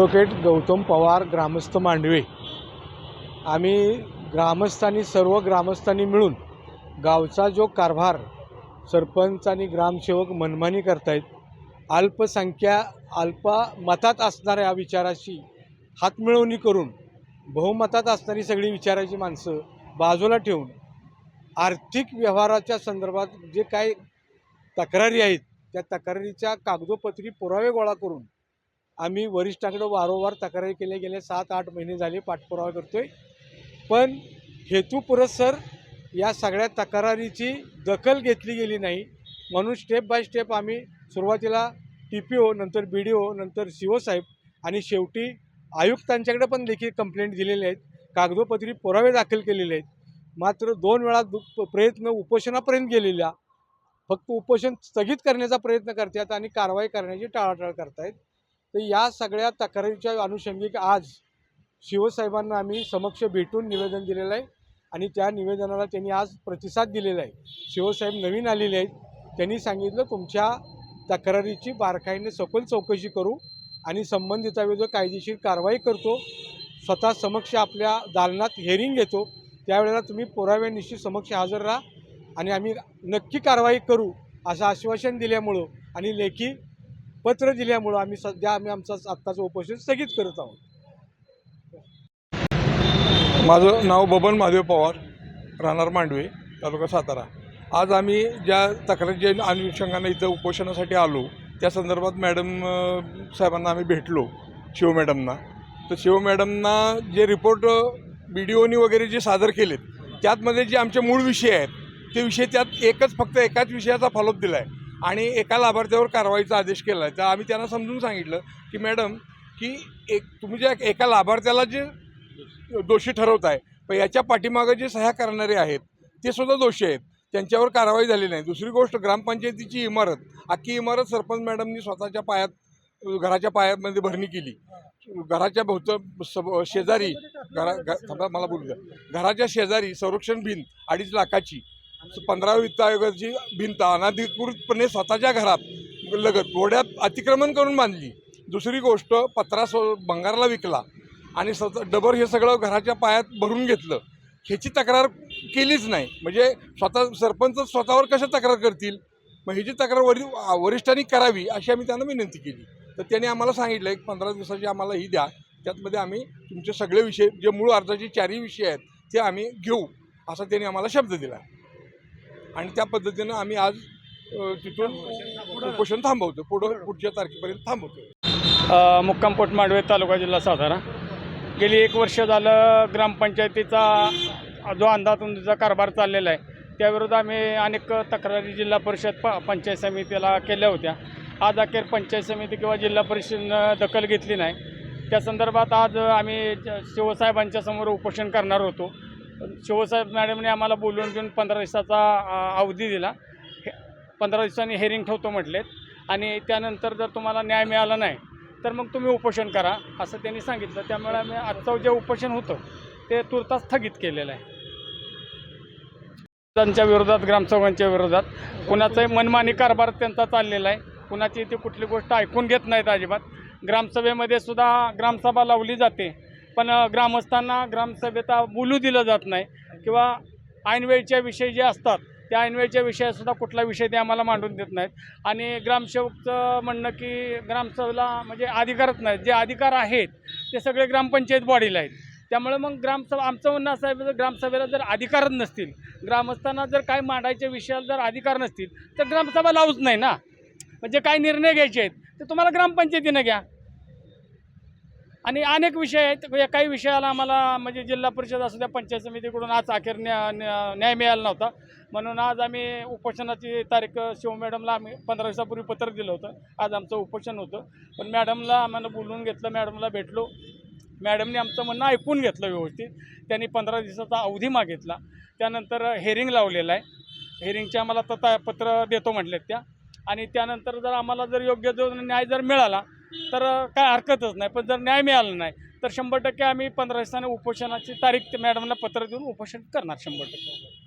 Advocate Gautam Pawar ग्रामस्थ मांडवे. आम्ही ग्रामस्थांनी सर्व ग्रामस्थांनी मिळून गावचा जो कारभार सरपंच आणि ग्रामसेवक मनमानी करतायत अल्पसंख्या अल्प मतात असणाऱ्या विचाराशी हातमिळवणी करून बहुमतात असणारी सगळी विचाराची माणसं बाजूला ठेवून आर्थिक व्यवहाराच्या संदर्भात जे काय तक्रारी आहेत त्या तक्रारीच्या कागदोपत्री पुरावे गोळा करून आम्ही वरिष्ठांकडे वारंवार तक्रारी केल्या गेल्या सात आठ महिने झाले पाठपुरावा करतोय. पण हेतुपुरस्सर या सगळ्या तक्रारीची दखल घेतली गेली नाही. म्हणून स्टेप बाय स्टेप आम्ही सुरुवातीला टी पी ओ नंतर बी डी ओ नंतर सी ओ साहेब आणि शेवटी आयुक्तांच्याकडे पण देखील कंप्लेंट दिलेले आहेत. कागदोपत्री पुरावे दाखल केलेले आहेत. मात्र दोन वेळा दु प्रयत्न उपोषणापर्यंत गेलेल्या फक्त उपोषण स्थगित करण्याचा प्रयत्न करतात आणि कारवाई करण्याची टाळाटाळ करतायत. तर या सगळ्या तक्रारीच्या अनुषंगिक आज शिवसाहेबांना आम्ही समक्ष भेटून निवेदन दिलेलं आहे. आणि त्या निवेदनाला त्यांनी आज प्रतिसाद दिलेला आहे. शिवसाहेब नवीन आलेले आहेत. त्यांनी सांगितलं तुमच्या तक्रारीची बारकाईने सखोल चौकशी करू आणि संबंधिताविरुद्ध कायदेशीर कारवाई करतो स्वतः समक्ष आपल्या दालनात हेरिंग घेतो. त्यावेळेला तुम्ही पुराव्यानिशी समक्ष हजर राहा आणि आम्ही नक्की कारवाई करू असं आश्वासन दिल्यामुळं आणि लेखी पत्र दिल्यामुळं आम्ही सध्या आम्ही आमचं आत्ताचं उपोषण स्थगित करत आहोत. माझं नाव बबन महादेव पवार राहणार मांडवे तालुका सातारा. आज आम्ही ज्या तक्रारीच्या अनुषंगाने इथं उपोषणासाठी आलो त्या संदर्भात मॅडम साहेबांना आम्ही भेटलो शिव मॅडमना. तर शिव मॅडमना जे रिपोर्ट बी डी ओनी वगैरे जे सादर केलेत त्यातमध्ये जे आमचे मूळ विषय आहेत ते विषय त्यात एकच फक्त एकाच विषयाचा फॉलोअप दिला आहे आणि एका लाभार्थ्यावर कारवाईचा आदेश केला आहे तर आम्ही त्यांना समजून सांगितलं की मॅडम की एक तुम्ही ज्या एका लाभार्थ्याला जे दोषी ठरवत आहे पण याच्या पाठीमागं जे सह्या करणारे आहेत ते सुद्धा दोषी आहेत. त्यांच्यावर कारवाई झाली नाही. दुसरी गोष्ट ग्रामपंचायतीची इमारत अख्खी इमारत सरपंच मॅडमनी स्वतःच्या पायात घराच्या पायामध्ये भरणी केली. घराच्या भोवत सब शेजारी घरा घ- मला बोलू द्या. घराच्या शेजारी संरक्षण भिंत अडीच लाखाची. पंधरा वित्त आयोगाची भिंत अनाधिकृतपणे स्वतःच्या घरात लगत घोड्यात अतिक्रमण करून बांधली. दुसरी गोष्ट पत्रा सो भंगाराला विकला आणि स्वतः डबर हे सगळं घराच्या पायात भरून घेतलं. ह्याची तक्रार केलीच नाही. म्हणजे स्वतः सरपंच स्वतःवर कशा तक्रार करतील? मग ह्याची तक्रार वरि वरिष्ठांनी करावी अशी आम्ही त्यांना विनंती केली. तर त्यांनी आम्हाला सांगितलं एक पंधरा दिवसाची आम्हाला ही द्या. त्यातमध्ये आम्ही तुमचे सगळे विषय जे मूळ अर्जाचे चारही विषय आहेत ते आम्ही घेऊ असा त्यांनी आम्हाला शब्द दिला. आणि त्या पद्धतीनं आम्ही आज तिथून उपोषण थांबवतो. पुढं पुढच्या तारखेपर्यंत थांबवतो. मुक्काम पोटमाडवे तालुका जिल्हा सातारा. गेली एक वर्ष झालं ग्रामपंचायतीचा जो अंदाधुंदीचा कारभार चाललेला आहे त्याविरुद्ध आम्ही अनेक तक्रारी जिल्हा परिषद प पंचायत समितीला केल्या होत्या. आज अखेर पंचायत समिती किंवा जिल्हा परिषदेनं दखल घेतली नाही. त्या संदर्भात आज आम्ही शिवसाहेबांच्या समोर उपोषण करणार होतो. शिवसाहेब मॅडमने आम्हाला बोलवून घेऊन पंधरा दिवसाचा अवधी दिला. हे पंधरा दिवसांनी हेरिंग ठेवतो म्हटलेत. आणि त्यानंतर जर तुम्हाला न्याय मिळाला नाही तर मग तुम्ही उपोषण करा असं त्यांनी सांगितलं. त्यामुळे आम्ही आजचं जे उपोषण होतं ते तुर्तास स्थगित केलेलं आहे. त्यांच्या विरोधात ग्रामसेवकांच्या विरोधात कुणाचाही मनमानी कारभार त्यांचा चाललेला आहे. कुणाची ती कुठली गोष्ट ऐकून घेत नाहीत अजिबात. ग्रामसभेमध्ये सुद्धा ग्रामसभा लावली जाते. पण ग्रामस्थांना ग्रामसभेत बोलू दिलं जात नाही किंवा ऐनवेळच्या विषय जे असतात त्या ऐनवेळच्या विषयासुद्धा कुठला विषय ते आम्हाला मांडून देत नाहीत. आणि ग्रामसेवकचं म्हणणं की ग्रामसभेला म्हणजे अधिकारच नाहीत जे अधिकार आहेत ते सगळे ग्रामपंचायत बॉडीला आहेत. त्यामुळे मग ग्रामसभा आमचं म्हणणं असं आहे ग्रामसभेला जर अधिकारच नसतील ग्रामस्थांना जर काही मांडायच्या विषयाला जर अधिकार नसतील तर ग्रामसभा लावूच नाही ना. म्हणजे काय निर्णय घ्यायचे आहेत ते तुम्हाला ग्रामपंचायतीनं घ्या. आणि अनेक विषय आहेत. या काही विषयाला आम्हाला म्हणजे जिल्हा परिषद असू द्या पंचायत समितीकडून आज अखेर न्या न्या- न्याय मिळाला नव्हता. म्हणून आज आम्ही उपोषणाची तारीख शिव मॅडमला आम्ही पंधरा दिवसापूर्वी पत्र दिलं होतं. आज आमचं उपोषण होतं. पण मॅडमला आम्हाला बोलवून घेतलं मॅडमला भेटलो. मॅडमने आमचं म्हणणं ऐकून घेतलं व्यवस्थित. त्यांनी पंधरा दिवसाचा अवधी मागितला. त्यानंतर हेअरिंग लावलेलं आहे. हेरिंगचे आम्हाला तथा पत्र देतो म्हटलेत त्या. आणि त्यानंतर जर आम्हाला जर योग्य जो न्याय जर मिळाला तर काय हरकतच नाही. पण जर न्याय मिळाला नाही तर शंभर टक्के आम्ही पंधरा दिवसाने उपोषणाची तारीख ते मॅडमला पत्र देऊन उपोषण करणार शंभर टक्के.